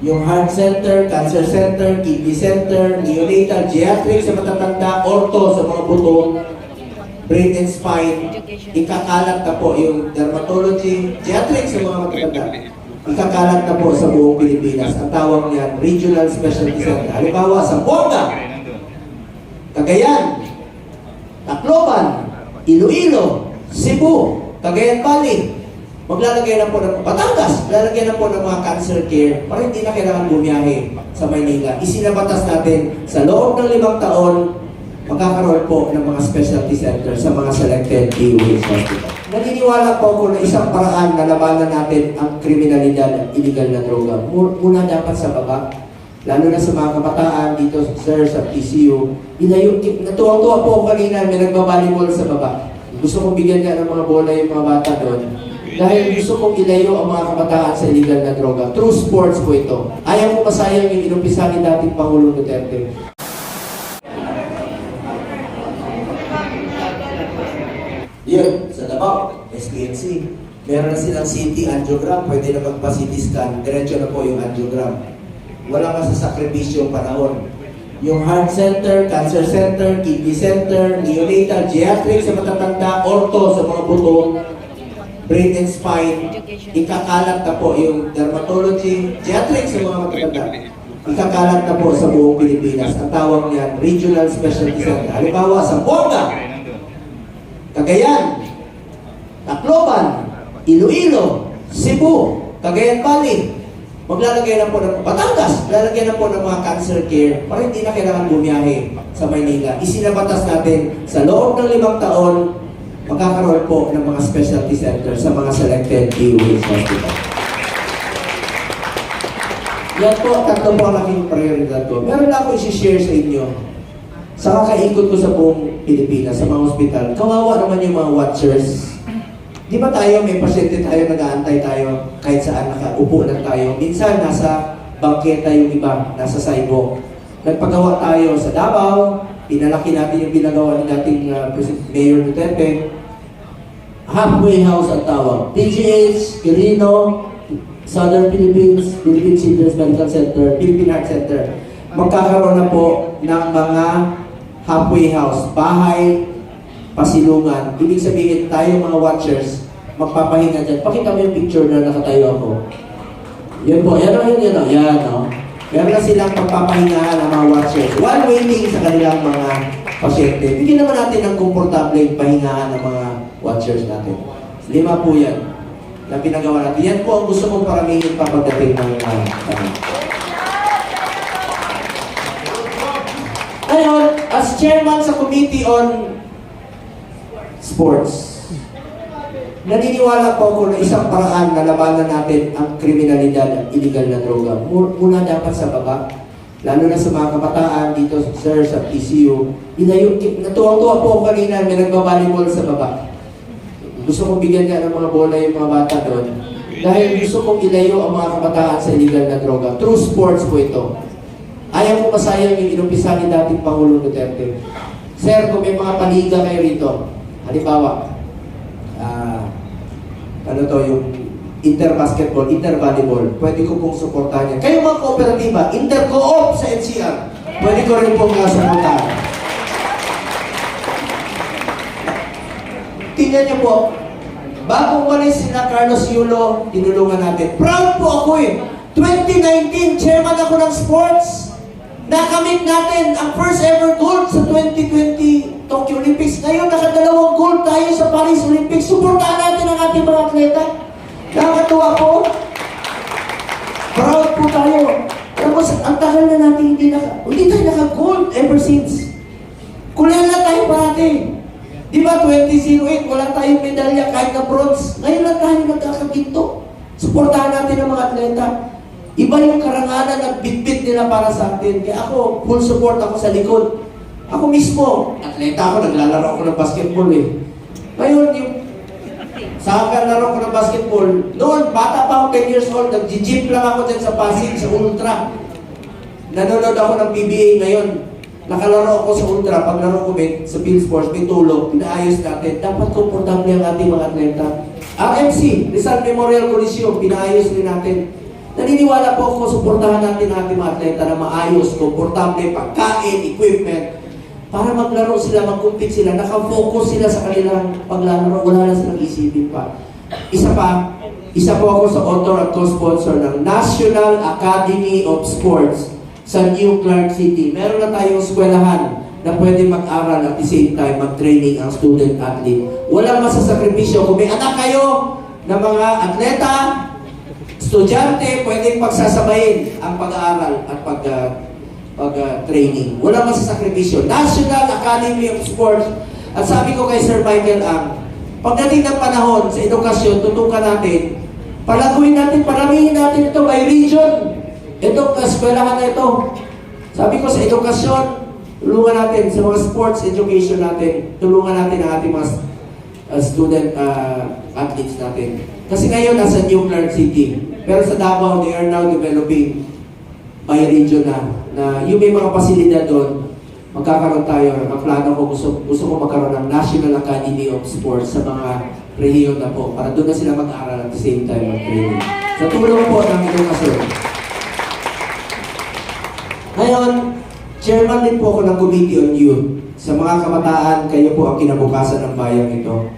yung heart center, cancer center, kidney center, neonatal, geriatric sa matatanda, ortho sa mga buto, brain and spine, ikakalat na po yung dermatology, geriatric sa mga matatanda. Ikakalat na po sa buong Pilipinas. Ang tawag niyan, Regional Specialty Center. Halimbawa, sa Bonga, Cagayan, Tacloban, Iloilo, Cebu, Cagayan Valley, maglalagay na po ng Batangas, lalagay na po ng mga cancer care para hindi na kailangan bumiyahe sa Maynila. Isinabatas natin sa loob ng limang taon, magkakaroon po ng mga specialty center sa mga selected DOH hospital. Naniniwala po ako na isang paraan na labanan natin ang kriminalidad at illegal na droga. Mu- Muna dapat sa baba, lalo na sa mga kabataan dito, sir, sa PCU, ilayo, natuwang-tuwa po ako kanina, may nagbabalibol sa baba. Gusto kong bigyan niya ng mga bola yung mga bata doon. Dahil gusto kong ilayo ang mga kabataan sa illegal na droga. True sports po ito. Ayaw ko masayang yung inumpisa ni dating Pangulong Duterte. Yun, sa Davao, SPNC. Meron na silang CT angiogram, pwede na magpa-CT scan, diretso na po yung angiogram. Wala ka sa sakripisyong panahon. Yung heart center, cancer center, kidney center, neonatal, geriatric sa matatanda, ortho sa mga buto, brain and spine, ikakalat na po yung dermatology, geriatric sa mga matatanda. Ikakalat na po sa buong Pilipinas. Ang tawag niyan, Regional Specialty Center. Halimbawa, sa Bonga, Cagayan, Tacloban, Iloilo, Cebu, Cagayan Valley, maglalagay na po ng Batangas, lalagay na po ng mga cancer care para hindi na kailangan bumiyahe sa Maynila. Isinabatas natin sa loob ng limang taon, magkakaroon po ng mga specialty center sa mga selected DOH hospital. Yan po, tatlo po ang aking prioridad ko. Meron na ako isi-share sa inyo. Sa kakaikot ko sa buong Pilipinas, sa mga ospital, kawawa naman yung mga watchers. Di ba tayo, may pasyente tayo, nag-aantay tayo, kahit saan nakaupo lang tayo. Minsan, nasa bangketa yung iba, nasa sidewalk. Nagpagawa tayo sa Davao, pinalaki natin yung ginagawa ni dating uh, Mayor Duterte. Halfway House ang tawag. PGH, Quirino, Southern Philippines, Philippine Children's Medical Center, Philippine Heart Center. Magkakaroon na po ng mga halfway house, bahay, pasilungan. Ibig sabihin tayo mga watchers, magpapahinga dyan. Pakita mo yung picture na nakatayo ako. Yan po, yan o, yan, yan o, yan o. Meron na silang pagpapahingahan ng mga watchers while waiting sa kanilang mga pasyente. Bigyan naman natin ng komportable pahingahan ng mga watchers natin. Lima po yan na pinagawa natin. Yan po ang gusto kong paramihin pa pagdating ng uh, uh, Ngayon, as chairman sa Committee on Sports, naniniwala po ako na isang paraan na labanan natin ang kriminalidad at illegal na droga. Mu- Muna dapat sa baba, lalo na sa mga kabataan dito, sir, sa PCU. Ilayo, natuwang-tuwa po ako kanina, may nagbabalibol sa baba. Gusto kong bigyan niya ng mga bola yung mga bata doon. Dahil gusto kong ilayo ang mga kabataan sa illegal na droga. True sports po ito. Ayaw ko masayang yung inumpisa ni dating Pangulong Duterte. Sir, kung may mga paliga kayo rito, halimbawa, ano to, yung inter-basketball, inter-volleyball, pwede ko pong suportahan yan. Kayo mga kooperatiba, inter-co-op sa NCR, pwede ko rin pong suportahan. Tingnan niyo po, bago umalis si na Carlos Yulo, tinulungan natin. Proud po ako eh. 2019, chairman ako ng sports. Nakamit natin ang first ever gold sa 2020 Tokyo Olympics. Ngayon, nakadalawang gold tayo sa Paris Olympics. Suportahan natin ang ating mga atleta. Nakakatuwa po. Proud po tayo. Tapos, ang tagal na natin hindi naka, hindi tayo naka-gold ever since. Kulang na tayo parati. Di ba, 2008, wala tayong medalya kahit na bronze. Ngayon lang tayo nagkakaginto. Suportahan natin ang mga atleta. Iba yung karangalan at bitbit nila para sa atin. Kaya ako, full support ako sa likod. Ako mismo, atleta ako, naglalaro ako ng basketball eh. Ngayon, yung sa laro ko ng basketball, noon, bata pa ako 10 years old, nag-gym lang ako dyan sa Pasig, sa Ultra. Nanonood ako ng PBA ngayon. Nakalaro ako sa Ultra, paglaro ko may, sa Field Sports, may tulog, pinaayos natin. Dapat komportable ang ating mga atleta. RMC, Rizal Memorial Coliseum, pinaayos din natin. Naniniwala po ako, suportahan natin ang ating mga atleta na maayos, komportable, pagkain, equipment, para maglaro sila, mag-compete sila, nakafocus sila sa kanilang paglalaro, wala na silang isipin pa. Isa pa, isa po ako sa author at co-sponsor ng National Academy of Sports sa New Clark City. Meron na tayong eskwelahan na pwede mag-aral at the same time mag-training ang student athlete. Walang masasakripisyo. Kung may anak kayo na mga atleta, estudyante, pwedeng pagsasabayin ang pag-aaral at pag ah, pag-training. Walang masasakripisyo. National Academy of Sports. At sabi ko kay Sir Michael Ang, pagdating ng panahon sa edukasyon, tutukan natin, palaguin natin, paramihin natin ito by region. Itong eskwelahan na ito. Sabi ko sa edukasyon, tulungan natin sa mga sports education natin, tulungan natin ang ating mga uh, student uh, athletes natin. Kasi ngayon, nasa New Clark City. Pero sa Davao, they are now developing by region na, na yung may mga pasilidad doon, magkakaroon tayo, ang plano ko, gusto, gusto ko magkaroon ng National Academy of Sports sa mga rehiyon na po, para doon na sila mag-aaral at the same time mag-training. Sa tulong po ng edukasyon. Ngayon, chairman din po ako ng Committee on Youth. Sa mga kabataan, kayo po ang kinabukasan ng bayan ito.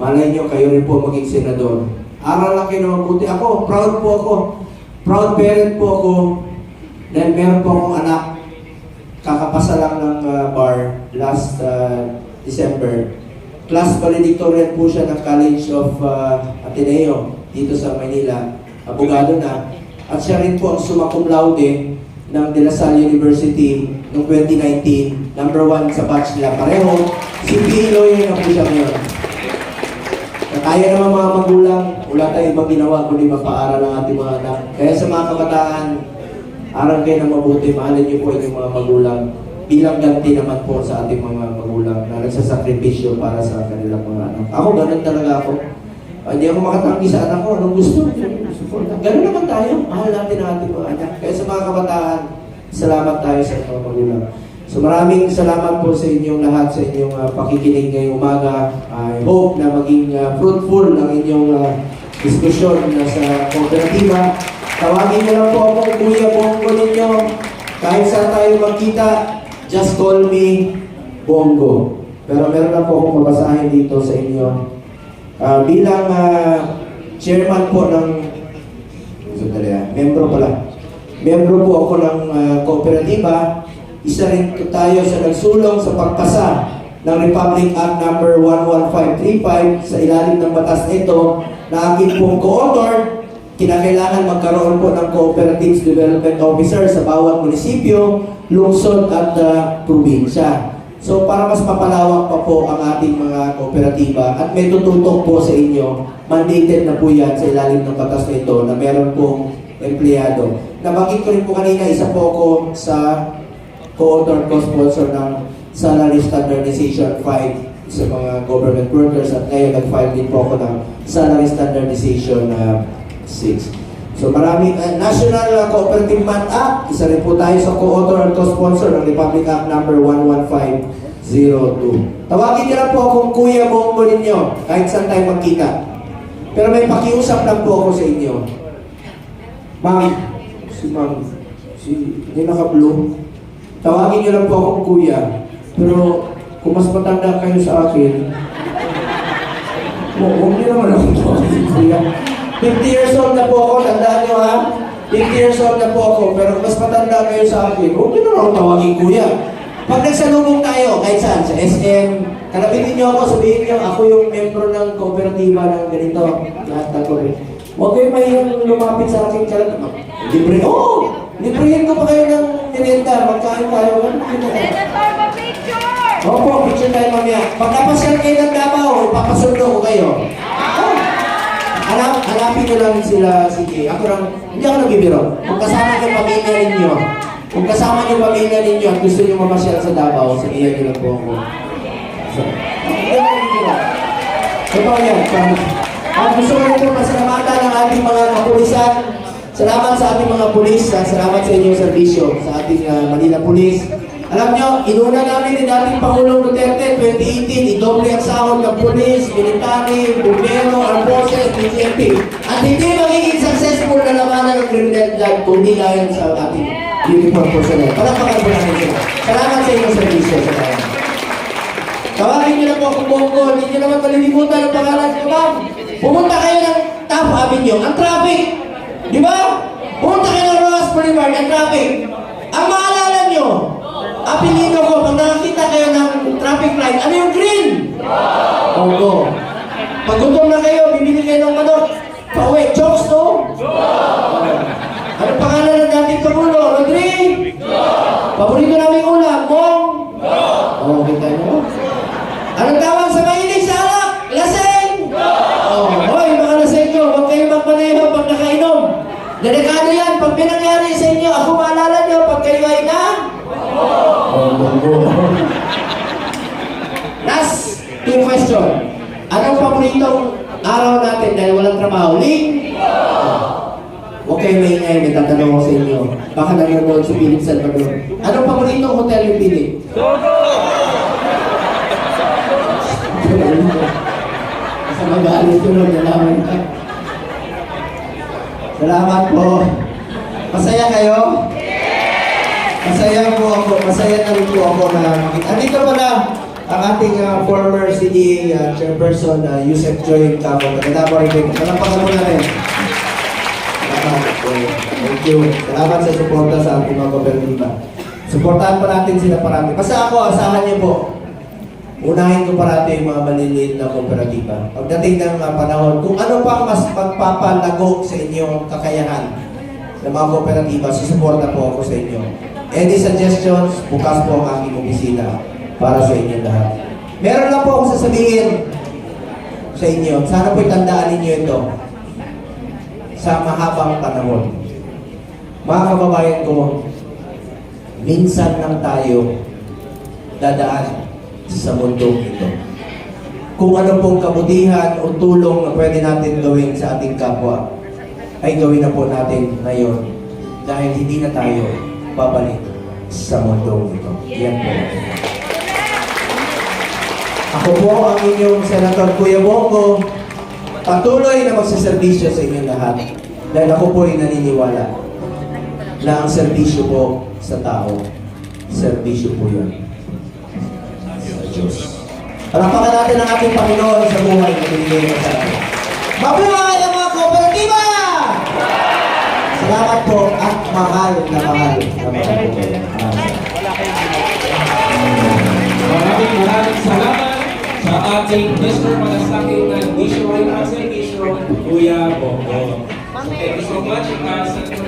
Malay nyo, kayo rin po maging senador. Aral lang kayo ng mabuti. Ako, proud po ako. Proud parent po ako. Dahil meron po akong anak. Kakapasa lang ng uh, bar last uh, December. Class valedictorian po siya ng College of uh, Ateneo dito sa Manila. Abogado na. At siya rin po ang summa cum laude ng De La Salle University noong 2019. Number one sa batch nila. Pareho, CPA lawyer na po siya ngayon. Kaya naman mga magulang, wala tayong ibang ginawa kundi mapaaral ang ating mga anak. Kaya sa mga kabataan, aral kayo ng mabuti, mahalin niyo po inyong mga magulang bilang ganti naman po sa ating mga magulang na nagsasakripisyo para sa kanilang mga anak. Ako, ganun talaga ako. Ah, Hindi ako makatanggi sa anak ko. Anong gusto? Ganun naman tayo. Mahal natin ang ating mga anak. Kaya sa mga kabataan, salamat tayo sa mga magulang. So maraming salamat po sa inyong lahat sa inyong ah, pakikinig ngayong umaga. I hope na maging ah, fruitful ang inyong ah, diskusyon na sa kooperatiba. Tawagin niyo lang po ako Kuya Bongo ninyo. Kahit saan tayo magkita, just call me Bongo. Pero meron na po akong mabasahin dito sa inyo. Ah, bilang ah, chairman po ng Sandali ah, membro pala. Membro po ako ng ah, kooperatiba. Isa rin tayo sa nagsulong sa pagpasa ng Republic Act number 11535 sa ilalim ng batas nito na akin pong co-author kinakailangan magkaroon po ng Cooperatives Development Officer sa bawat munisipyo, lungsod at ah, probinsya. So para mas mapalawak pa po ang ating mga kooperatiba at may tututok po sa inyo, mandated na po yan sa ilalim ng batas na ito na meron pong empleyado. Nabanggit ko rin po kanina, isa po ako sa co-author co-sponsor ng Salary Standardization 5 sa mga government workers at ngayon nag-file din po ako ng Salary Standardization uh, 6. So marami, uh, National Cooperative Man Act, isa rin po tayo sa co-author at co-sponsor ng Republic Act number 11502. Tawagin niyo lang po akong Kuya Bongo ninyo, kahit saan tayo magkita. Pero may pakiusap lang po ako sa inyo. Ma'am, si ma'am, si, hindi naka-blue. Tawagin niyo lang po akong kuya. Pero kung mas matanda kayo sa akin, huwag niyo naman akong tawagin kuya. 50 years old na po ako, tandaan niyo ha? 50 years old na po ako, pero mas matanda kayo sa akin, huwag niyo naman akong tawagin kuya. Pag nagsalubong tayo, kahit saan, sa SM, kalabitin niyo ako, sabihin niyo, ako yung membro ng kooperatiba ng ganito, lahat ako rin. Huwag kayo mahirap lumapit sa akin, kalat, libre, oo! Oh, librihin ko pa kayo ng merienda, magkain tayo. Ano, Senator, pa-picture! Opo, picture tayo mamaya. Pag napasyal kayo ng Davao, ipapasundo ko kayo. Hanapin nyo lang sila, sige. Ako lang, hindi ako nagbibiro. Kung kasama yung pamilya ninyo, kung kasama yung pamilya ninyo at gusto nyo mamasyal sa Davao, sabihan nyo lang po ako. So, hindi ako nagbibiro. Totoo yan. At gusto ko rin po pasalamatan ng ating mga kapulisan. Salamat sa ating mga pulis. Salamat sa inyong serbisyo sa ating ah, Manila Police, Alam nyo, inuna namin ni dating Pangulong Duterte 2018, idoble ang sahod ng pulis, military, bumbero, armed forces, PCMP. At hindi magiging successful na labanan ng kriminalidad kung di dahil sa ating uniform personnel. Palakpakan po natin sila. Salamat sa inyong servisyo sa bayan. Tawagin niyo na po ako Bongo, hindi niyo naman malilimutan ang pangalan ko, ma'am. Pumunta kayo ng Tapo Avenue, ang traffic. Di ba? Pumunta kayo ng Rojas Boulevard, ang traffic. Ang niyo, apelido ko, pag nakakita kayo ng traffic light, ano yung green? Bongo. Pag gutom na kayo, bibili kayo ng manok. Pauwi, chokes, no? Ano pangalan ng dating Pangulo? Rodri? Paborito namin ulam, Bong? Oo, kita nyo. Anong tawag sa mahilig sa alak? Laseng! Oh, hoy, mga laseng nyo, huwag kayo magpaneho pag nakainom. Delikado yan, pag pinangyari sa inyo, ako maalala nyo, pag kayo ay na... Last two question. Anong paboritong araw natin dahil walang trabaho? Ling? Huwag kayo maingay, may tatanong ko sa inyo. Baka nanonood si Philip Salvador. Anong paboritong hotel yung Philip? Sa magalit yun, nalaman ka. Salamat po. Masaya kayo? Masaya po ako. Masaya na rin po ako na makita. Andito pala ang ating ah, former city ah, chairperson, uh, Yusef Joy Cabo. Tagada po rin. Palampakan mo na rin. You. Salamat sa suporta sa ating mga kooperatiba. Suportahan pa natin sila parati. Basta ako, asahan niyo po. Unahin ko parati yung mga maliliit na kooperatiba. Pagdating ng uh, panahon, kung ano pa mas magpapalago sa inyong kakayahan ng mga kooperatiba, susuporta po ako sa inyo. Any suggestions, bukas po ang aking opisina para sa inyo lahat. Meron lang po ako sasabihin sa inyo. Sana po tandaan ninyo ito sa mahabang panahon. Mga kababayan ko, minsan lang tayo dadaan sa mundong ito. Kung ano pong kabutihan o tulong na pwede natin gawin sa ating kapwa, ay gawin na po natin ngayon dahil hindi na tayo babalik sa mundong ito. Yan po. Ako po ang inyong Senator Kuya Bongo, patuloy na magsaservisyo sa inyong lahat dahil ako po ay naniniwala na ang serbisyo po sa tao, serbisyo po yun sa Diyos. Palakpakan natin ang ating Panginoon sa buhay na binigay niya sa atin. Mabuhay ang mga kooperatiba! Salamat po at mahal na mahal na mahal po. Maraming Maraming salamat sa ating Mr. Malasakit na Visionary Conservation, Kuya Bongo. Thank you so much, Senator